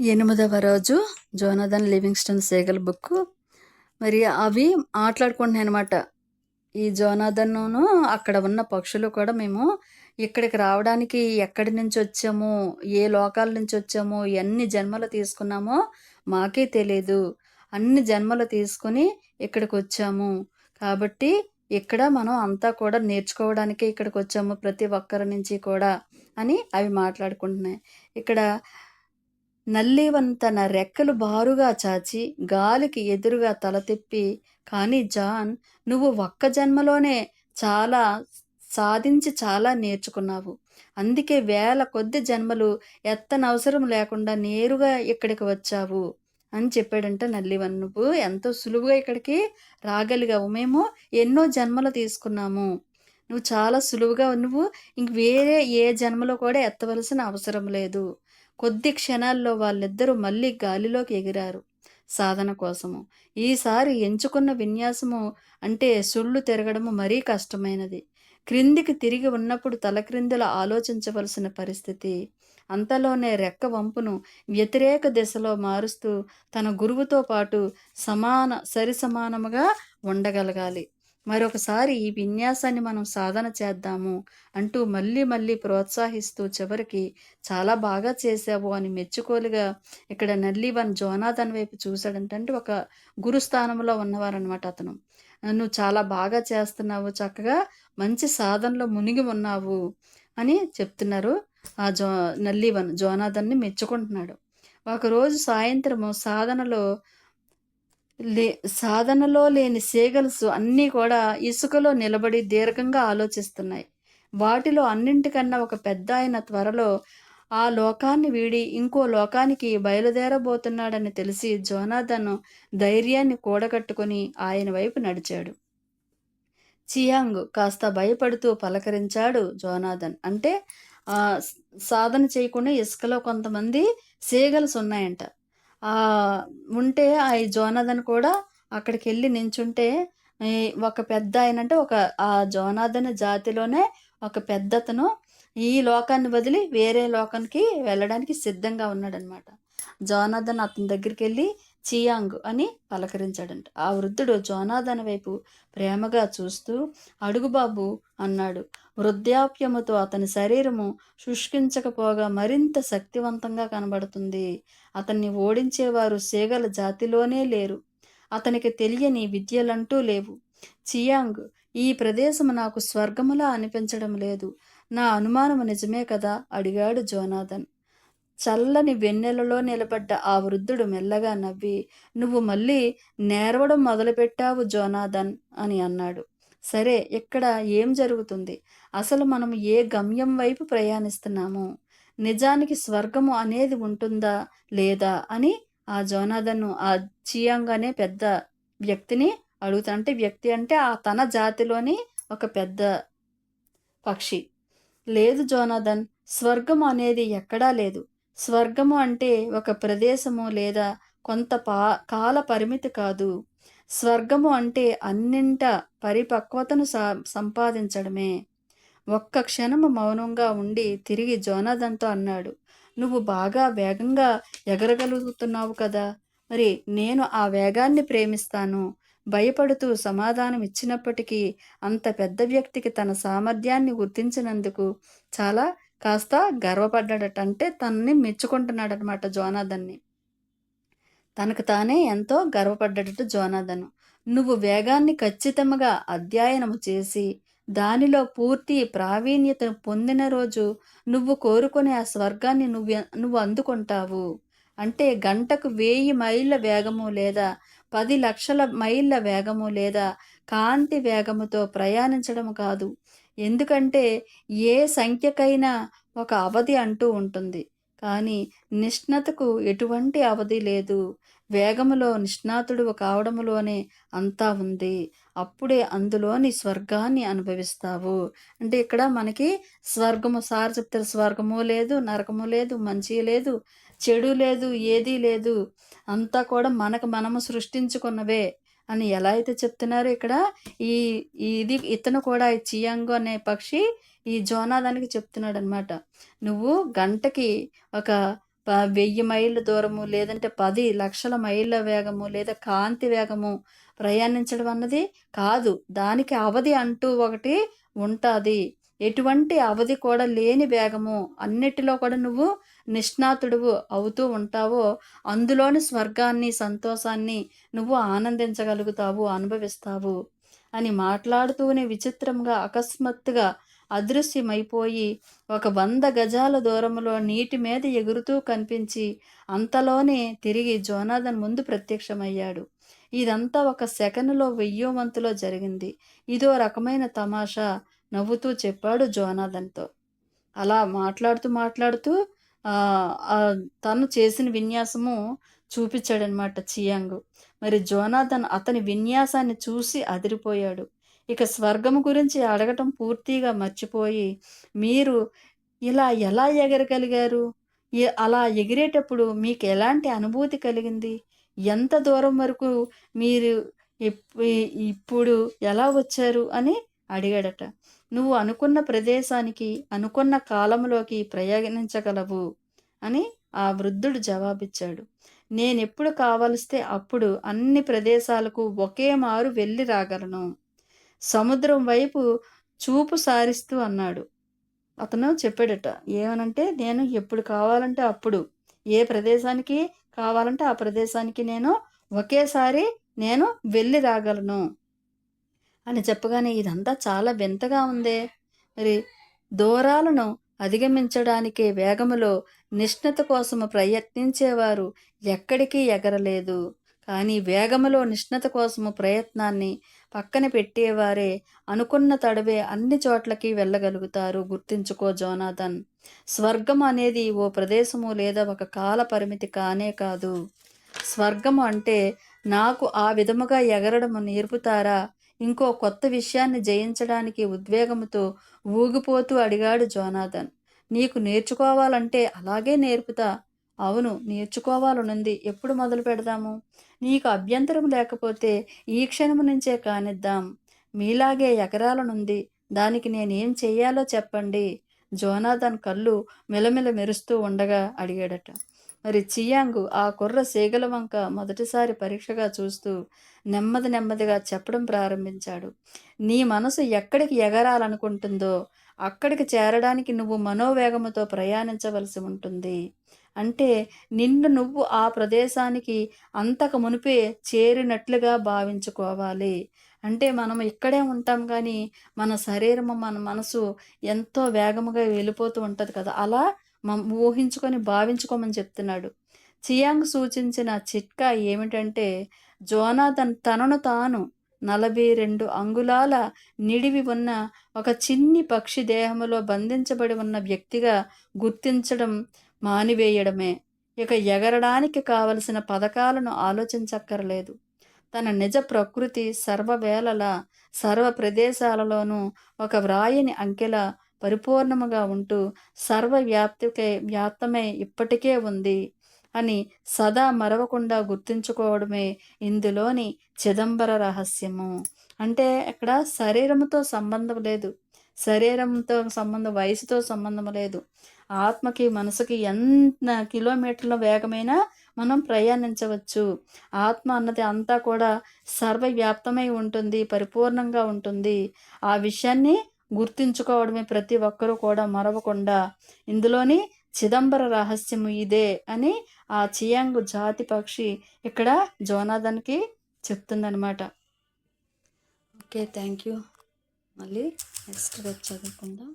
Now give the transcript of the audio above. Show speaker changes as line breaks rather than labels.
ఎనిమిదవ రోజు జోనదన్ Livingstone Saigal book మరి అవి మాట్లాడుకుంటున్నాయి అనమాట ఈ జోనాథన్ను అక్కడ ఉన్న పక్షులు కూడా మేము ఇక్కడికి రావడానికి ఎక్కడి నుంచి వచ్చాము ఏ లోకాల నుంచి వచ్చాము ఎన్ని జన్మలు తీసుకున్నామో మాకే తెలియదు అన్ని జన్మలు తీసుకొని ఇక్కడికి వచ్చాము. కాబట్టి ఇక్కడ మనం అంతా కూడా నేర్చుకోవడానికే ఇక్కడికి వచ్చాము ప్రతి ఒక్కరి నుంచి కూడా అని అవి మాట్లాడుకుంటున్నాయి. ఇక్కడ నల్లివన్ తన రెక్కలు బారుగా చాచి గాలికి ఎదురుగా తల తిప్పి కానీ జాన్ నువ్వు ఒక్క జన్మలోనే చాలా సాధించి చాలా నేర్చుకున్నావు. అందుకే వేల కొద్ది జన్మలు ఎత్తనవసరం లేకుండా నేరుగా ఇక్కడికి వచ్చావు అని చెప్పాడంట నల్లివన్. నువ్వు ఎంతో సులువుగా ఇక్కడికి రాగలిగావు. మేము ఎన్నో జన్మలు తీసుకున్నాము. నువ్వు చాలా సులువుగా నువ్వు ఇంక వేరే ఏ జన్మలో కూడా ఎత్తవలసిన అవసరం లేదు. కొద్ది క్షణాల్లో వాళ్ళిద్దరూ మళ్ళీ గాలిలోకి ఎగిరారు. సాధన కోసము. ఈసారి ఎంచుకున్న విన్యాసము అంటే సుళ్ళు తిరగడము మరీ కష్టమైనది. క్రిందికి తిరిగి ఉన్నప్పుడు తలక్రిందులు ఆలోచించవలసిన పరిస్థితి. అంతలోనే రెక్క వంపును వ్యతిరేక దిశలో మారుస్తూ తన గురువుతో పాటు సమాన సరిసమానముగా ఉండగలగాలి. మరొకసారి ఈ విన్యాసాన్ని మనం సాధన చేద్దాము అంటూ మళ్ళీ మళ్ళీ ప్రోత్సహిస్తూ చివరికి చాలా బాగా చేసావు అని మెచ్చుకోలుగా ఇక్కడ నల్లివన్ జోనాథన్ వైపు చూశాడంటే ఒక గురుస్థానంలో ఉన్నవారనమాట అతను. నువ్వు చాలా బాగా చేస్తున్నావు చక్కగా మంచి సాధనలో మునిగి ఉన్నావు అని చెప్తున్నారు ఆ జో నల్లివన్ జోనాథన్ని మెచ్చుకుంటున్నాడు. ఒకరోజు సాయంత్రము సాధనలో లే సాధనలో లేని సేగల్స్ అన్నీ కూడా ఇసుకలో నిలబడి దీర్ఘంగా ఆలోచిస్తున్నాయి. వాటిలో అన్నింటికన్నా ఒక పెద్ద ఆయన త్వరలో ఆ లోకాన్ని వీడి ఇంకో లోకానికి బయలుదేరబోతున్నాడని తెలిసి జోనాథన్ ధైర్యాన్ని కూడగట్టుకుని ఆయన వైపు నడిచాడు. చియాంగ్ కాస్త భయపడుతూ పలకరించాడు జోనాథన్. అంటే సాధన చేయకుండా ఇసుకలో కొంతమంది సేగల్స్ ఉన్నాయంట ఉంటే ఆ జోనాథన్ కూడా అక్కడికి వెళ్ళి నించుంటే ఒక పెద్ద ఆయనంటే ఒక ఆ జోనాథన్ జాతిలోనే ఒక పెద్దతను ఈ లోకాన్ని వదిలి వేరే లోకానికి వెళ్ళడానికి సిద్ధంగా ఉన్నాడనమాట. జోనాథన్ అతని దగ్గరికి వెళ్ళి చియాంగ్ అని పలకరించాడంట. ఆ వృద్ధుడు జోనాథన్ వైపు ప్రేమగా చూస్తూ అడుగుబాబు అన్నాడు. వృద్ధాప్యముతో అతని శరీరము శుష్కించకపోగా మరింత శక్తివంతంగా కనబడుతుంది. అతన్ని ఓడించేవారు సేగల జాతిలోనే లేరు. అతనికి తెలియని విద్యలంటూ లేవు. చియాంగ్ ఈ ప్రదేశము నాకు స్వర్గములా అనిపించడం లేదు. నా అనుమానము నిజమే కదా? అడిగాడు జోనాథన్. చల్లని వెన్నెలలో నిలబడ్డ ఆ వృద్ధుడు మెల్లగా నవ్వి నువ్వు మళ్ళీ నేరవడం మొదలుపెట్టావు జోనాథన్ అని అన్నాడు. సరే ఇక్కడ ఏం జరుగుతుంది? అసలు మనం ఏ గమ్యం వైపు ప్రయాణిస్తున్నాము? నిజానికి స్వర్గము అనేది ఉంటుందా లేదా? అని ఆ జోనాథన్ను ఆ చియాంగ్ అనే పెద్ద వ్యక్తిని అడుగుతా అంటే వ్యక్తి అంటే ఆ తన జాతిలోని ఒక పెద్ద పక్షి. లేదు జోనాథన్ స్వర్గం అనేది ఎక్కడా లేదు. స్వర్గము అంటే ఒక ప్రదేశము లేదా కొంత పా కాల పరిమితి కాదు. స్వర్గము అంటే అన్నింట పరిపక్వతను సా సంపాదించడమే. ఒక్క క్షణము మౌనంగా ఉండి తిరిగి జోనాథన్తో అన్నాడు నువ్వు బాగా వేగంగా ఎగరగలుగుతున్నావు కదా. మరి నేను ఆ వేగాన్ని ప్రేమిస్తాను. భయపడుతూ సమాధానం ఇచ్చినప్పటికీ అంత పెద్ద వ్యక్తికి తన సామర్థ్యాన్ని గుర్తించినందుకు చాలా కాస్త గర్వపడ్డాడట అంటే తనని మెచ్చుకుంటున్నాడనమాట జోనాథన్ని. తనకు తానే ఎంతో గర్వపడ్డాడట జోనాథన్. నువ్వు వేగాన్ని ఖచ్చితంగా అధ్యయనము చేసి దానిలో పూర్తి ప్రావీణ్యతను పొందిన రోజు నువ్వు కోరుకునే ఆ స్వర్గాన్ని నువ్వు నువ్వు అందుకుంటావు. అంటే గంటకు వేయి మైళ్ళ వేగము లేదా పది లక్షల మైళ్ళ వేగము లేదా కాంతి వేగముతో ప్రయాణించడం కాదు. ఎందుకంటే ఏ సంఖ్యకైనా ఒక అవధి అంటూ ఉంటుంది. కానీ నిష్ణతకు ఎటువంటి అవధి లేదు. వేగములో నిష్ణాతుడు కావడములోనే అంతా ఉంది. అప్పుడే అందులోని స్వర్గాన్ని అనుభవిస్తావు. అంటే ఇక్కడ మనకి స్వర్గము సార్ చెప్తారు స్వర్గము లేదు నరకము లేదు మంచి లేదు చెడు లేదు ఏదీ లేదు. అంతా కూడా మనకు మనము సృష్టించుకున్నవే. అని ఎలా అయితే చెప్తున్నారు ఇక్కడ ఈ ఇది ఇతను కూడా ఈ చియాంగు అనే పక్షి ఈ జోనాదానికి చెప్తున్నాడు అనమాట నువ్వు గంటకి ఒక ప వెయ్యి మైళ్ళ దూరము లేదంటే పది లక్షల మైళ్ళ వేగము లేదా కాంతి వేగము ప్రయాణించడం అన్నది కాదు. దానికి అవధి అంటూ ఒకటి ఉంటుంది. ఎటువంటి అవధి కూడా లేని వేగము. అన్నిటిలో కూడా నువ్వు నిష్ణాతుడువు అవుతూ ఉంటావో అందులోని స్వర్గాన్ని సంతోషాన్ని నువ్వు ఆనందించగలుగుతావు అనుభవిస్తావు అని మాట్లాడుతూనే విచిత్రంగా అకస్మాత్తుగా అదృశ్యమైపోయి ఒక వంద గజాల దూరంలో నీటి మీద ఎగురుతూ కనిపించి అంతలోనే తిరిగి జోనాథన్ ముందు ప్రత్యక్షమయ్యాడు. ఇదంతా ఒక సెకనులో వెయ్యో వంతులో జరిగింది. ఇదో రకమైన తమాషా. నవ్వుతూ చెప్పాడు జోనాథన్తో. అలా మాట్లాడుతూ మాట్లాడుతూ తను చేసిన విన్యాసము చూపించాడనమాట చియాంగ్. మరి జోనాథన్ అతని విన్యాసాన్ని చూసి అదిరిపోయాడు. ఇక స్వర్గం గురించి అడగటం పూర్తిగా మర్చిపోయి మీరు ఇలా ఎలా ఎగరగలిగారు? అలా ఎగిరేటప్పుడు మీకు ఎలాంటి అనుభూతి కలిగింది? ఎంత దూరం వరకు మీరు ఇప్పుడు ఎలా వచ్చారు? అని అడిగాడట. నువ్వు అనుకున్న ప్రదేశానికి అనుకున్న కాలంలోకి ప్రయాణించగలవు అని ఆ వృద్ధుడు జవాబిచ్చాడు. నేనెప్పుడు కావలిస్తే అప్పుడు అన్ని ప్రదేశాలకు ఒకే మారు వెళ్ళి రాగలను. సముద్రం వైపు చూపు సారిస్తూ అన్నాడు. అతను చెప్పాడట ఏమనంటే నేను ఎప్పుడు కావాలంటే అప్పుడు. ఏ ప్రదేశానికి కావాలంటే ఆ ప్రదేశానికి నేను ఒకేసారి నేను వెళ్ళి రాగలను. అని చెప్పగానే ఇదంతా చాలా వింతగా ఉందే. మరి దూరాలను అధిగమించడానికే వేగములో నిష్ణత కోసము ప్రయత్నించేవారు ఎక్కడికి ఎగరలేదు. కానీ వేగములో నిష్ణత కోసము ప్రయత్నాన్ని పక్కన పెట్టేవారే అనుకున్న తడవే అన్ని చోట్లకి వెళ్ళగలుగుతారు గుర్తించుకో జోనాథన్. స్వర్గం అనేది ఓ ప్రదేశము లేదా ఒక కాల పరిమితి కానే కాదు. స్వర్గము అంటే నాకు ఆ విధముగా ఎగరడము నేర్పుతారా? ఇంకో కొత్త విషయాన్ని జయించడానికి ఉద్వేగంతో ఊగిపోతూ అడిగాడు జోనాథన్. నీకు నేర్చుకోవాలంటే అలాగే నేర్పుతా. అవును నేర్చుకోవాలనుంది. ఎప్పుడు మొదలు పెడదాము? నీకు అభ్యంతరం లేకపోతే ఈ క్షణము నుంచే కానిద్దాం. మీలాగే ఎకరాలనుంది దానికి నేనేం చెయ్యాలో చెప్పండి. జోనాథన్ కళ్ళు మెలమెల మెరుస్తూ ఉండగా అడిగాడట. మరి చియాంగు ఆ కుర్ర సేగల వంక మొదటిసారి పరీక్షగా చూస్తూ నెమ్మది నెమ్మదిగా చెప్పడం ప్రారంభించాడు. నీ మనసు ఎక్కడికి ఎగరాలనుకుంటుందో అక్కడికి చేరడానికి నువ్వు మనోవేగముతో ప్రయాణించవలసి ఉంటుంది. అంటే నిన్ను నువ్వు ఆ ప్రదేశానికి అంతకు మునిపే చేరినట్లుగా భావించుకోవాలి. అంటే మనం ఇక్కడే ఉంటాం కానీ మన శరీరము మన మనసు ఎంతో వేగముగా వెళ్ళిపోతూ ఉంటుంది కదా. అలా ఊహించుకొని భావించుకోమని చెప్తున్నాడు. చియాంగ్ సూచించిన చిట్కా ఏమిటంటే జోనా తన తనను తాను నలభై రెండు అంగుళాల నిడివి ఉన్న ఒక చిన్ని పక్షి దేహములో బంధించబడి ఉన్న వ్యక్తిగా గుర్తించడం మానివేయడమే. ఇక ఎగరడానికి కావలసిన పథకాలను ఆలోచించక్కర్లేదు. తన నిజ ప్రకృతి సర్వవేళల సర్వ ప్రదేశాలలోనూ ఒక వ్రాయని అంకెల పరిపూర్ణముగా ఉంటూ సర్వవ్యాప్తికే వ్యాప్తమే ఇప్పటికే ఉంది అని సదా మరవకుండా గుర్తుంచుకోవడమే ఇందులోని చిదంబర రహస్యము. అంటే ఇక్కడ శరీరముతో సంబంధం లేదు. శరీరంతో సంబంధం వయసుతో సంబంధం లేదు. ఆత్మకి మనసుకి ఎంత కిలోమీటర్ల వేగమైనా మనం ప్రయాణించవచ్చు. ఆత్మ అన్నది అంతా కూడా సర్వవ్యాప్తమై ఉంటుంది పరిపూర్ణంగా ఉంటుంది. ఆ విషయాన్ని గుర్తుంచుకోవడమే ప్రతి ఒక్కరూ కూడా మరవకుండా ఇందులోని చిదంబర రహస్యము ఇదే అని ఆ చియాంగ్ జాతి పక్షి ఇక్కడ జోనాథన్కి చెప్తుందనమాట ఓకే థ్యాంక్ యూ మళ్ళీ నెక్స్ట్ వచ్చి చదువుకుందాం.